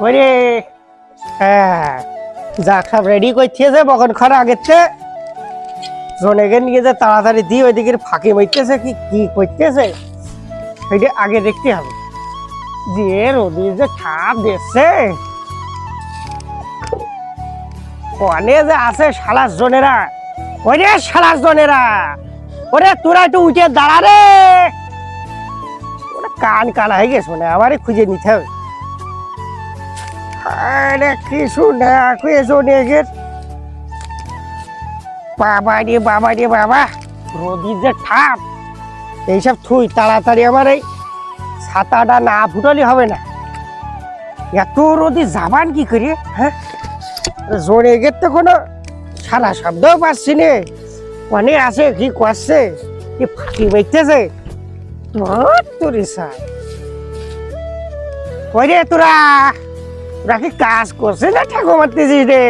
করে হ্যাঁ যা সব রেডি করতেছে বকন খরা আগের জনেকে নিয়ে যে তাড়াতাড়ি দিয়ে ওইদিকে ফাঁকি মারতেছে কি কি করতেছে? সেটা আগে দেখতে হবে। যে রোদির যে ছাপ দিচ্ছে কনে যে আছে সালাস জনেরা। ওরে সালাস জনেরা! ওরে, তোরা একটু উঠে দাঁড়া রে! ওরা কান কানা হয়ে গেছে মানে আমারই খুঁজে নিতে হবে। আরে কিছু না নিয়ে গেছে বাবা রে বাবা রে, বাবা। রোদির যে ঠাপ, এইসব থুই তাড়াতাড়ি আমার এই ছাতাটা না ফুটলে হবে না। এত রোদি যাবান কি করে হ্যাঁ? জোরে গের তো কোনো সারা শব্দও পাচ্ছি নে। অনেক আছে কি করছে, কি ফাঁকি বাইতেছে তোর তোরে সাই ওই রে তোরা? কি কাজ করছে, না ঠাকুর মারতেছিস রে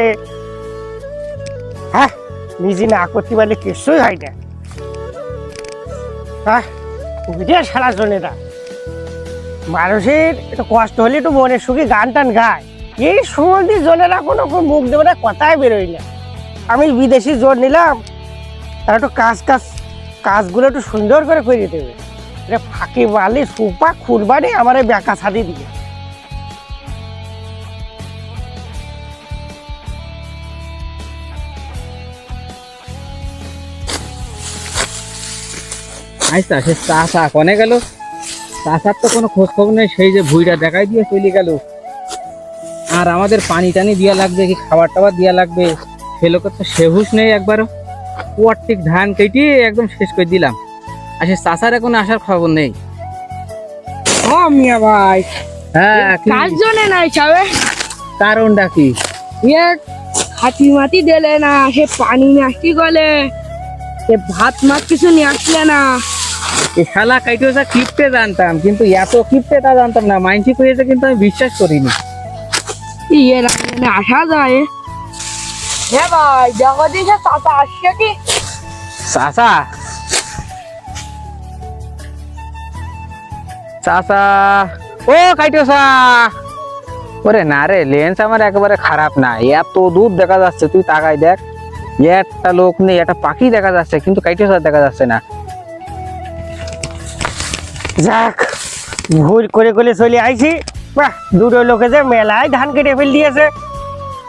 হ্যাঁ নিজে না করতে পারলে কিছুই হয় না। হ্যাঁ সারা জনেরা। মানুষের একটু কষ্ট হলে একটু মনের সুখে গান টান গায়। এই সময় জনেরা কোনো মুখ দেবে না, কথাই বেরোয় না। আমি বিদেশি জোর নিলাম, তারা একটু কাজ কাজ, কাজগুলো একটু সুন্দর করে করে দেবে এটা ফাঁকি মারলে সুপা খুলবানি আমার এই বেকা দিয়ে আচ্ছা সে চাষা কনে গেল। চাষার তো কোনো খোঁজ খবর নেই সেই যে ভুইটা দেখাই দিয়ে চলে গেল। আর আমাদের পানি টানি দেওয়া লাগবে কি খাবার টাবার দেওয়া লাগবে সে লোকের তো সেহুস নেই একবারও। ঠিক ধান কেটে একদম শেষ করে দিলাম। আর সে চাষার এখন আসার খবর নেই। ও মিয়া ভাই। হ্যাঁ কার জন্য নাই চাবে কারণটা কি? ইয়ে হাতি মাতি দিলে না সে পানি নাস্তি গলে সে ভাত মাত কিছু নিয়ে আসলে না। এই শালা কাইটোসা কিপটে জানতাম কিন্তু এত কিপটে তা জানতাম না মাইনসি করেছে কিন্তু আমি বিশ্বাস করিনি। ইয়ে রান্না আসা যায়। হ্যাঁ ভাই দেখো দিছে চাচা আসছে কি? চাচা? চাচা? ও কাইটোসা! ওরে না রে লেন্স আমার একেবারে খারাপ না এত দূর দেখা যাচ্ছে তুই তাকাই দেখ। একটা লোক নেই একটা পাখি দেখা যাচ্ছে কিন্তু কাইটোসা দেখা যাচ্ছে না। যাক ভুল করে করে চলে আইছি। বাহ দুটো লোকে যে মেলায় ধান কেটে ফেল দিয়েছে।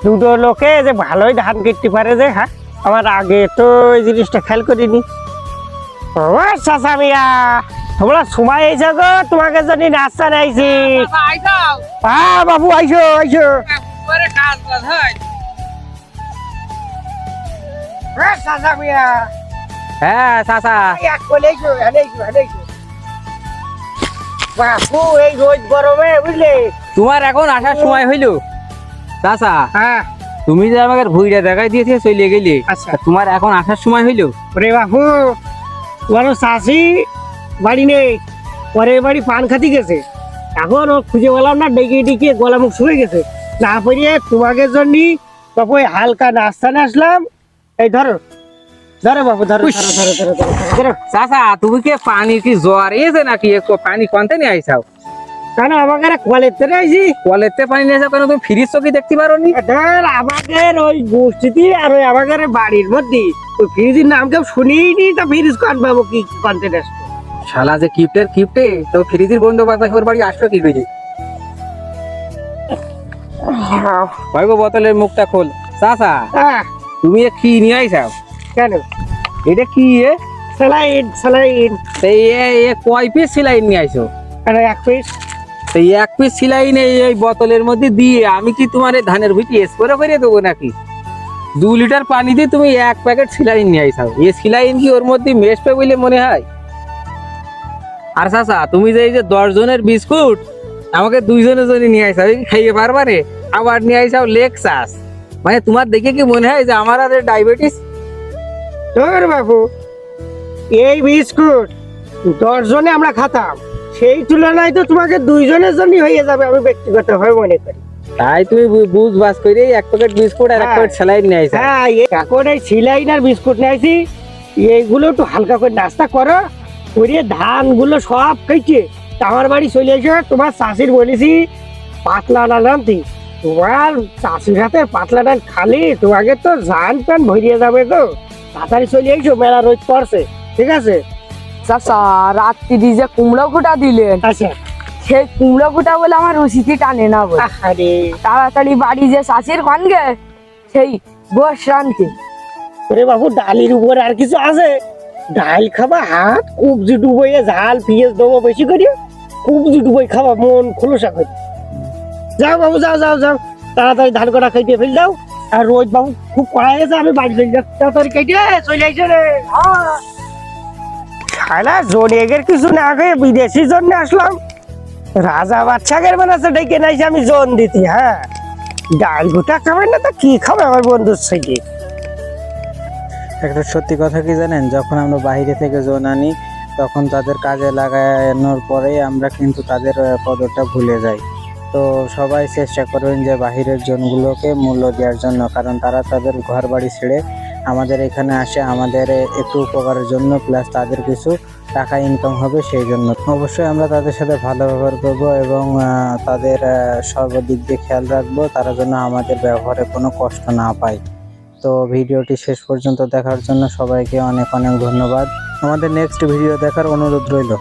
দুটো লোকে যে ভালোই ধান কেটতে পারে যে হ্যাঁ? আমার আগে তো এই জিনিসটা খেয়াল করিনি। ও চাচা মিয়া তোমরা সময় এসে গো তোমাকে জন্য নাস্তা নাইছি। হ্যাঁ বাবু আইসো আইসো এ, চাচা মিয়া হ্যাঁ। চাচা। বাপু এই রোজ গরমে বুঝলে? তোমার এখন আসার সময় হইল? চাচা হ্যাঁ। তুমি যে আমাকে ভুইটা দেখাই দিয়েছে চলে গেলে আচ্ছা। তোমার এখন আসার সময় হইল? ওরে বাপু তোমার চাষি বাড়ি নেই পরে বাড়ি পান খাতি গেছে। এখন ও খুঁজে পেলাম না ডেকে ডেকে গলা মুখ শুয়ে গেছে। না পড়িয়ে তোমাকে জন্য বাপু হালকা নাস্তা নিয়ে আসলাম। এই ধরো ধরো বাপু ধরো উইশ। ধরো ধরো ধরো ধরো ধরো। চাচা তুমি কি পানি কি জ্বর? এসে নাকি পানি কনতে নিয়ে আইসাও কেন আমাকে আইছি? কলেতে পানি নিয়ে কেন? তুমি ফ্রিজ দেখতে পারো নি ওই গোষ্ঠীতে আর ওই আমাদের বাড়ির মধ্যে। ওই ফ্রিজের নাম কেউ শুনিনি তো ফ্রিজ কন কি শালা যে কিপ্টের কিপ্টে তো ফ্রিজের বন্ধ বাতাস ওর বাড়ি আসলো কি করে? ভাইগো বোতলের মুখটা খোল। চাচা হ্যাঁ। তুমি কি নিয়ে আইসাও কেন? এটা কি এ? স্যালাইন স্যালাইন সেই এ এ কয় পিস সিলাইন নিয়ে আইছো? আরে এক পিস সেই এক পিস সিলাইন এই এই বোতলের মধ্যে দিয়ে আমি কি তোমার এই ধানের ভুটি স্প্রে করে দেবো নাকি? দু লিটার পানি দিয়ে তুমি এক প্যাকেট সিলাইন নিয়ে আইসাও এই সিলাইন কি ওর মধ্যে মেশবে বলে মনে হয়? আর চাচা তুমি যে এই যে দশ জনের বিস্কুট আমাকে দুইজনের জন্য নিয়ে আইসাও খাইয়ে পারবা রে? আবার নিয়ে আইসাও লেগ চাষ। মানে তোমার দেখে কি মনে হয় যে আমার আর ডায়াবেটিস তোর বাবু। এই বিস্কুট দশজনে আমরা খাতাম। সেই তুলনায় তো তোমাকে দুইজনের জন্যই হয়ে যাবে আমি ব্যক্তিগতভাবে মনে করি। তাই তুমি বুঝ বাস করে এক প্যাকেট বিস্কুট আর এক হ্যাঁ। প্যাকেট স্যালাইন নিয়ে আইসাও হ্যাঁ এখন এই সিলাইন আর বিস্কুট নিয়েছি এইগুলো একটু হালকা করে নাস্তা করো। করে ধানগুলো সব কেটে আমার বাড়ি চলে এসো। তোমার শাশির বলেছি পাতলা ডাল আনতি। তোমার চাষির হাতে পাতলা ডাল খালি তোমাকে তো জান প্যান ভরিয়ে যাবে তো তাড়াতাড়ি চলে এসো মেলা রোদ পড়ছে ঠিক আছে? চাচা রাত্রি যে কুমড়ো ফুটা দিলেন আচ্ছা। সেই কুমড়ো ফুটা বলে আমার রুচিটি টানে না বলে। আরে তাড়াতাড়ি বাড়ি যে চাষির খানগে সেই বস রানতে ওরে বাবু ডালির উপর আর কিছু আছে? ডাল খাবা হাত কুবজি ডুবইয়ে ঝাল পিঁয়াজ দেবো বেশি করে কুবজি ডুবই খাবা মন খোলসা করে। যাও বাবু যাও যাও যাও। তাড়াতাড়ি ধান কটা খাইতে ফেল দাও। আর রোজ বাবু খুব কড়া গেছে আমি বাড়ি চলে যাও তাড়াতাড়ি খাইতে চলে আইসো রে। খালা জোনেগের কিছু না খেয়ে বিদেশি জন্য আসলাম। রাজা বাচ্চাদের বানাচ্ছে ডেকে নাইছে আমি জোন দিতি হ্যাঁ। ডাল গোটা খাবেন না তো কি খাবে আমার বন্ধুর থেকে? একটা সত্যি কথা কি জানেন? যখন আমরা বাইরে থেকে জোন আনি তখন তাদের কাজে লাগানোর পরেই আমরা কিন্তু তাদের কদরটা ভুলে যাই। তো সবাই চেষ্টা করবেন যে বাহিরের জনগুলোকে মূল্য দেওয়ার জন্য, কারণ তারা তাদের ঘর বাড়ি ছেড়ে আমাদের এখানে আসে, আমাদের একটু উপকারের জন্য প্লাস তাদের কিছু টাকা ইনকাম হবে সেই জন্য। অবশ্যই আমরা তাদের সাথে ভালো ব্যবহার করব এবং তাদের সর্বদিক দিয়ে খেয়াল রাখব, তারা যেন আমাদের ব্যবহারে কোনো কষ্ট না পায়। তো ভিডিওটি শেষ পর্যন্ত দেখার জন্য সবাইকে অনেক অনেক ধন্যবাদ। আমাদের নেক্সট ভিডিও দেখার অনুরোধ রইল।